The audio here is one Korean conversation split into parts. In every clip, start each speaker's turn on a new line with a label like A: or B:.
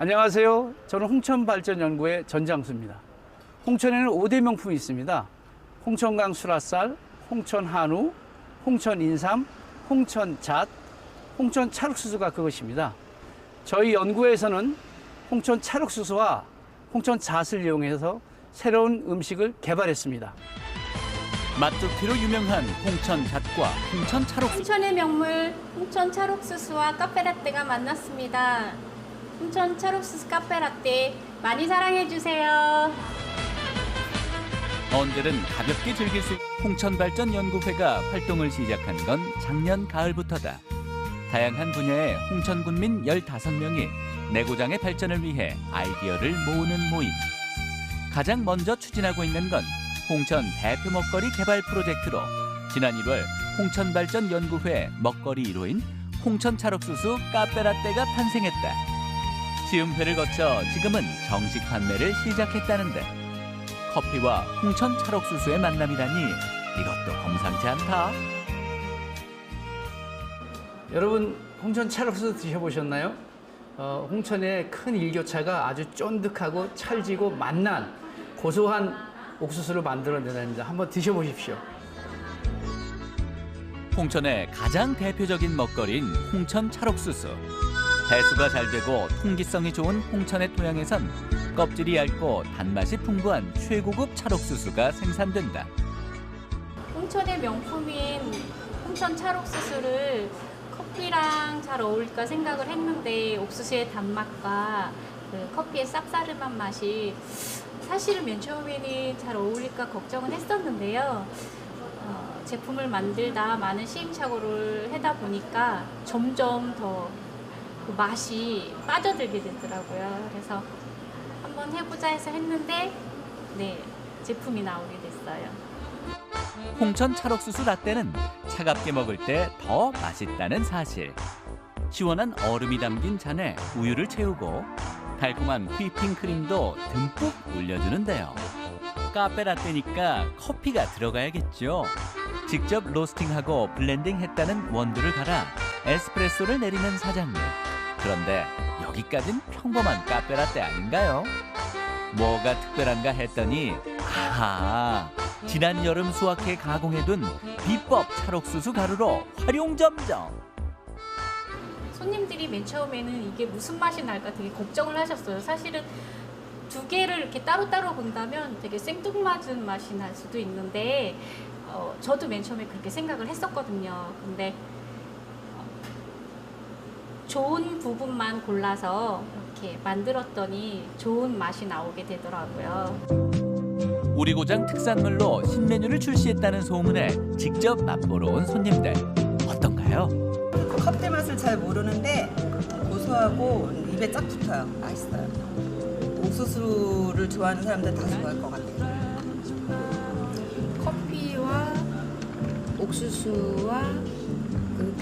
A: 안녕하세요. 저는 홍천발전연구의 전장수입니다. 홍천에는 5대 명품이 있습니다. 홍천강 수라쌀, 홍천 한우, 홍천 인삼, 홍천 잣, 홍천 찰옥수수가 그것입니다. 저희 연구에서는 홍천 찰옥수수와 홍천 잣을 이용해서 새로운 음식을 개발했습니다.
B: 맛좋기로 유명한 홍천 잣과 홍천 찰옥수
C: 홍천의 명물 홍천 찰옥수수와 카페라떼가 만났습니다. 홍천 찰옥수수 카페 라떼 많이 사랑해 주세요.
B: 언제든 가볍게 즐길 수 홍천발전연구회가 활동을 시작한 건 작년 가을부터다. 다양한 분야의 홍천군민 15명이 내고장의 발전을 위해 아이디어를 모으는 모임. 가장 먼저 추진하고 있는 건 홍천 대표 먹거리 개발 프로젝트로 지난 1월 홍천발전연구회 먹거리 1호인 홍천찰옥수수 카페라떼가 탄생했다. 시음회를 거쳐 지금은 정식 판매를 시작했다는데 커피와 홍천 찰옥수수의 만남이라니 이것도 범상치 않다.
A: 여러분 홍천 찰옥수수 드셔보셨나요? 어, 홍천의 큰 일교차가 아주 쫀득하고 찰지고 맛난 고소한 옥수수를 만들어내답니다. 한번 드셔보십시오.
B: 홍천의 가장 대표적인 먹거리인 홍천 찰옥수수. 배수가 잘 되고 통기성이 좋은 홍천의 토양에선 껍질이 얇고 단맛이 풍부한 최고급 찰옥수수가 생산된다.
C: 홍천의 명품인 홍천 찰옥수수를 커피랑 잘 어울릴까 생각을 했는데 옥수수의 단맛과 그 커피의 쌉싸름한 맛이 사실은 맨 처음에는 잘 어울릴까 걱정은 했었는데요. 어, 제품을 만들다 많은 시행착오를 하다 보니까 점점 더 그 맛이 빠져들게 되더라고요. 그래서 한번 해보자 해서 했는데 네 제품이 나오게 됐어요.
B: 홍천 찰옥수수 라떼는 차갑게 먹을 때 더 맛있다는 사실. 시원한 얼음이 담긴 잔에 우유를 채우고 달콤한 휘핑 크림도 듬뿍 올려주는데요. 카페 라떼니까 커피가 들어가야겠죠. 직접 로스팅하고 블렌딩했다는 원두를 갈아 에스프레소를 내리는 사장님. 그런데 여기까진 평범한 카페 라떼 아닌가요? 뭐가 특별한가 했더니 아하 지난 여름 수확해 가공해둔 비법 찰옥수수 가루로 활용 점정.
C: 손님들이 맨 처음에는 이게 무슨 맛이 날까 되게 걱정을 하셨어요. 사실은 두 개를 이렇게 따로따로 본다면 되게 생뚱맞은 맛이 날 수도 있는데 어, 저도 맨 처음에 그렇게 생각을 했었거든요. 근데 어, 좋은 부분만 골라서 이렇게 만들었더니 좋은 맛이 나오게 되더라고요.
B: 우리 고장 특산물로 신메뉴를 출시했다는 소문에 직접 맛보러 온 손님들 어떤가요?
D: 커피 맛을 잘 모르는데 고소하고 입에 쫙 붙어요. 맛있어요. 옥수수를 좋아하는 사람들 다 좋아할 것 같아요.
E: 커피와 옥수수와 그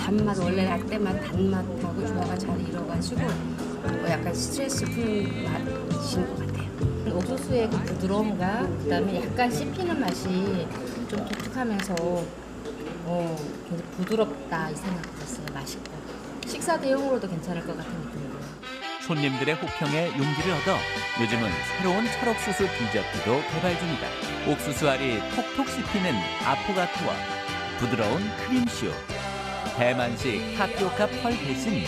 E: 단맛 원래 라떼 맛 단맛하고 조화가 잘 이뤄가지고 어, 약간 스트레스 푸는 맛인 것 같아요. 옥수수의 그 부드러움과 그다음에 약간 씹히는 맛이 좀 독특하면서 어, 굉장히 부드럽다 이 생각 들었어요. 맛있고 식사 대용으로도 괜찮을 것 같은 느낌이 들어요.
B: 손님들의 호평에 용기를 얻어 요즘은 새로운 찰옥수수 디저트도 개발 중이다. 옥수수 알이 톡톡 씹히는 아포가토와 부드러운 크림슈, 대만식 타피오카 펄 대신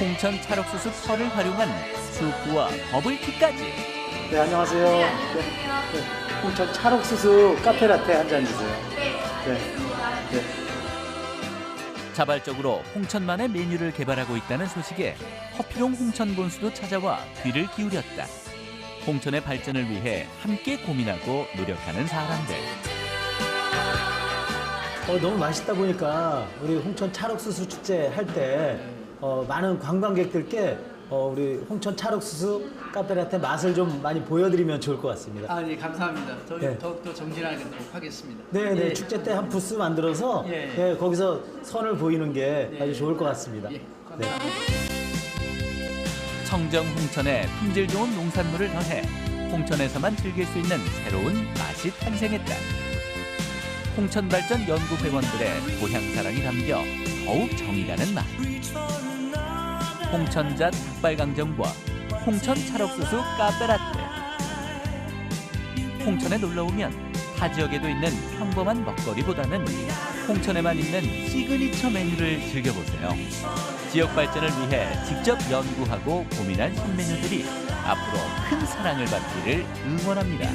B: 홍천 찰옥수수 펄을 활용한 수프와 버블티까지
F: 네, 안녕하세요. 네, 네. 홍천 찰옥수수 카페라떼 한 잔 주세요. 네. 네.
B: 자발적으로 홍천만의 메뉴를 개발하고 있다는 소식에 허피롱 홍천 본수도 찾아와 귀를 기울였다. 홍천의 발전을 위해 함께 고민하고 노력하는 사람들.
F: 어, 너무 맛있다 보니까 우리 홍천 찰옥수수 축제 할 때 어, 많은 관광객들께 어, 우리 홍천 찰옥수수 카페라떼 맛을 좀 많이 보여드리면 좋을 것 같습니다.
A: 아, 예, 감사합니다. 더,
F: 네.
A: 더욱더 정진하도록 하겠습니다.
F: 네, 네,
A: 예.
F: 축제 때 한 부스 만들어서
A: 예.
F: 네, 거기서 선을 보이는 게
A: 예.
F: 아주 좋을 것 같습니다.
A: 예,
F: 네.
A: 감사합니다.
B: 청정 홍천에 품질 좋은 농산물을 더해 홍천에서만 즐길 수 있는 새로운 맛이 탄생했다. 홍천 발전 연구 회원들의 고향 사랑이 담겨 더욱 정이 가는 맛. 홍천잣 닭발강정과 홍천 찰옥수수 카페라떼. 홍천에 놀러 오면 타 지역에도 있는 평범한 먹거리보다는 홍천에만 있는 시그니처 메뉴를 즐겨보세요. 지역 발전을 위해 직접 연구하고 고민한 신메뉴들이 앞으로 큰 사랑을 받기를 응원합니다.